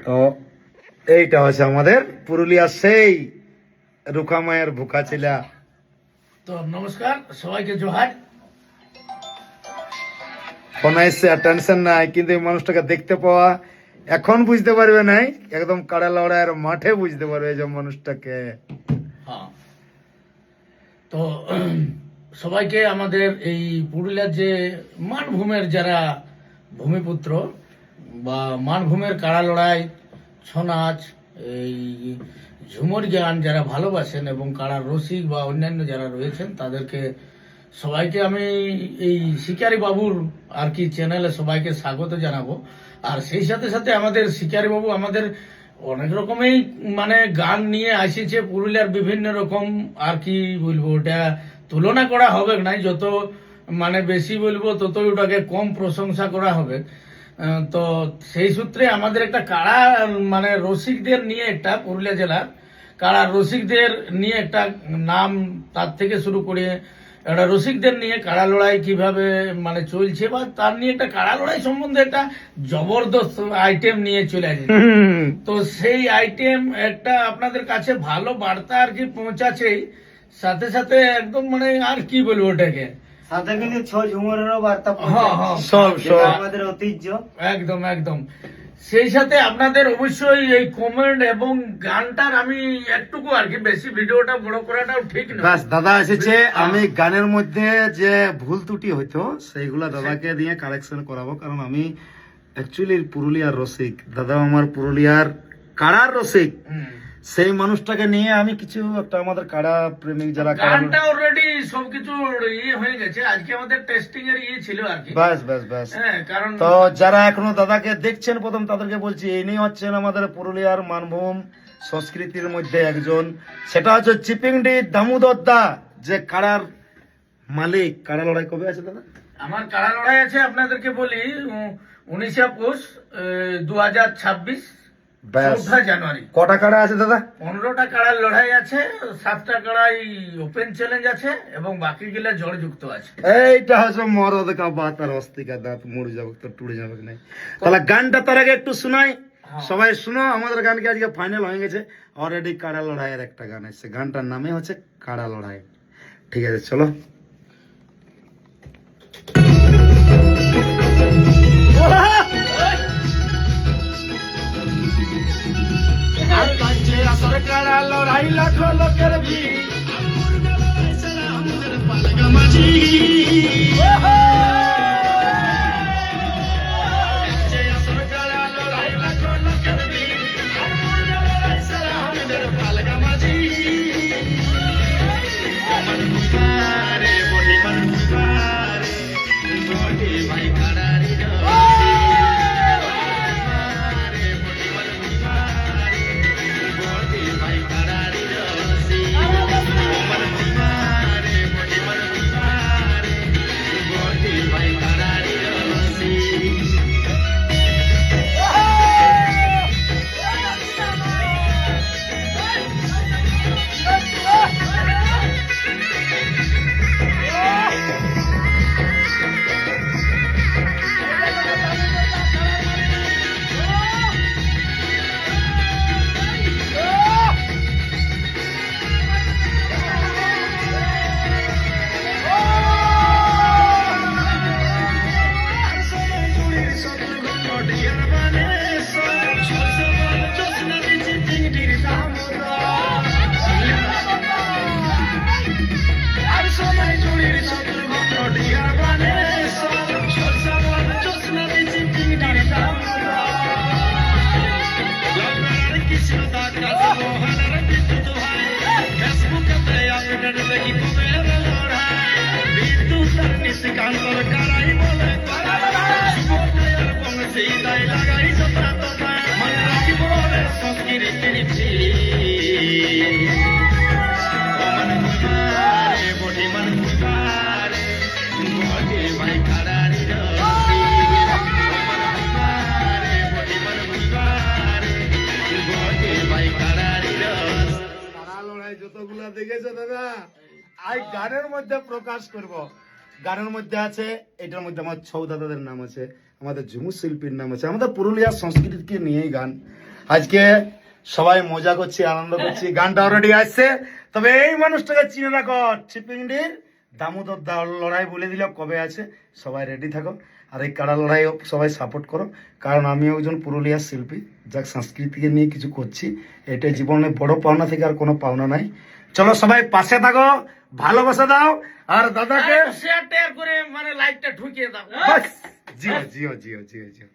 তো এইটা হচ্ছে আমাদের পুরুলিয়া সেই রুকামায়ের ভুকা ছিলা তো নমস্কার সবাইকে জোহার। ফোন এসছে আর টেনশন নাই কিন্তু এই মানুষটাকে দেখতে পাওয়া এখন বুঝতে পারবে নাই একদম কাড়া লড়াইয়ের মাঠে বুঝতে পারবে যে মানুষটাকে। হ্যাঁ। তো সবাইকে আমাদের এই পুরুলিয়ার যে মানভূমের যারা ভূমিপুত্র বা মানভূমের কাড়া লড়াই ছৌ নাচ এই ঝুমুর গান যারা ভালোবাসেন এবং কাড়ার রসিক বা অন্যান্য যারা রয়েছেন, তাদেরকে সবাইকে আমি এই শিকারি বাবুর আর কি চ্যানেলে সবাইকে স্বাগত জানাব। আর সেই সাথে সাথে আমাদের শিকারি বাবু আমাদের অনেক রকমই মানে গান নিয়ে আসিছে, পুরুলিয়ার বিভিন্ন রকম আর কি বলব, ওটা তুলনা করা হবে না যত মানে বেশি বলব, ততই ওটাকে কম প্রশংসা করা হবে। তো সেই সূত্রে আমাদের একটা কাড়া মানে রসিকদের নিয়ে একটা পুরুলিয়া জেলার কাড়া রসিকদের নিয়ে একটা নাম তার থেকে শুরু করে একটা রসিকদের নিয়ে কাড়া লড়াই কীভাবে মানে চলছে বা তার নিয়ে একটা কাড়া লড়াই সম্বন্ধে একটা জবরদস্ত আইটেম নিয়ে চলে আসছে তো সেই আইটেম একটা আপনাদের কাছে ভালো বার্তা আর কি পৌঁছাছেই সাথে সাথে একদম মানে আর কি বলব ওটাকে সাথে কিন্তু ছ ঝুমুরেরও বার্তা হ্যাঁ, হ্যাঁ। সব সব। আমাদের ঐতিহ্য। একদম একদম। সেই সাথে আপনাদের অবশ্যই এই কমেন্ট এবং গানটার আমি একটুকু আর কি বেশি ভিডিওটা বড় করাটাও ঠিক না বাস দাদা এসেছে আমি গানের মধ্যে যে ভুল ত্রুটি হইতো সেইগুলা দাদাকে দিয়ে কারেকশন করাবো কারণ আমি অ্যাকচুয়ালি পুরুলিয়ার রসিক। দাদা আমার পুরুলিয়ার কাড়ার রসিক। সেই মানুষটাকে নিয়ে আমি কিছু একটা আমাদের কাড়া প্রেমিক যারা গানটা অলরেডি সবকিছু ইয়ে হয়ে গেছে। আজকে আমাদের টেস্টিং এর ইয়ে ছিল আর কি। বাস বাস বাস হ্যাঁ কারণ তো যারা এখনও দাদাকে দেখছেন প্রথম তাদেরকে বলছি ইনি হচ্ছেন আমাদের পুরুলিয়ার মানভূম সংস্কৃতির মধ্যে একজন। সেটা হচ্ছে চিপিংডি দামোদর দা যে কাড়ার মালিক। কাড়া লড়াই কবে আছে দাদা? আমার কাড়া লড়াই আছে আপনাদেরকে বলি উনিশে পৌষ দু হাজার ছাব্বিশ। ব্যাস চৌঠা জানুয়ারি। কটা কাড়া আছে দাদা? পনেরোটা কাড়ার লড়াই আছে সাতটা কাড়াই ওপেন চ্যালেঞ্জ আছে এবং বাকি গুলা জড়যুক্ত আছে। এইটা হচ্ছে মরদ কা বাত অস্তিকা দাঁত মরে যাবে তো টুড়ে যাবে কি তাহলে গানটা তার আগে একটু শোনাই। সবাই শুনো আমাদের গান কি আজকে ফাইনাল হয়ে গেছে? অলরেডি কাড়া লড়াইয়ের একটা গান এসছে। গানটার নামে হচ্ছে কাড়া লড়াই। ঠিক আছে চলো। কাড়া লড়াই লাখো লোকের ভিড়। কাড়া যতগুলা দেখেছ, দাদা? আই, গানের মধ্যে প্রকাশ করব। গানের মধ্যে আছে, এটার মধ্যে আমার ছৌ দাদাদের নাম আছে, আমাদের ঝুমুর শিল্পীর নাম আছে, আমাদের পুরুলিয়ার সংস্কৃতিকে নিয়েই গান। আজকে সবাই মজা করছি, আনন্দ করছি, গানটা অলরেডি আসছে। তবে এই মানুষটাকে চিনে রাখো চিপিংডির দামোদর দা লড়াই বলে দিল, কবে আছে? সবাই রেডি থাকো। আর এই কাড়া লড়াই সবাই সাপোর্ট করো। কারণ আমি একজন পুরুলিয়ার শিল্পী, যাক সংস্কৃতিকে নিয়ে কিছু করছি এটা জীবনে বড় পাওনা থেকে আর কোনো পাওনা নাই। চলো সবাই পাশে থাকো ভালোবাসে দাও আর দাদাকে শেয়ার টেয়ার করে মানে লাইটটা ঢুকিয়ে দাও। জিও জিও জিও জিও জিও।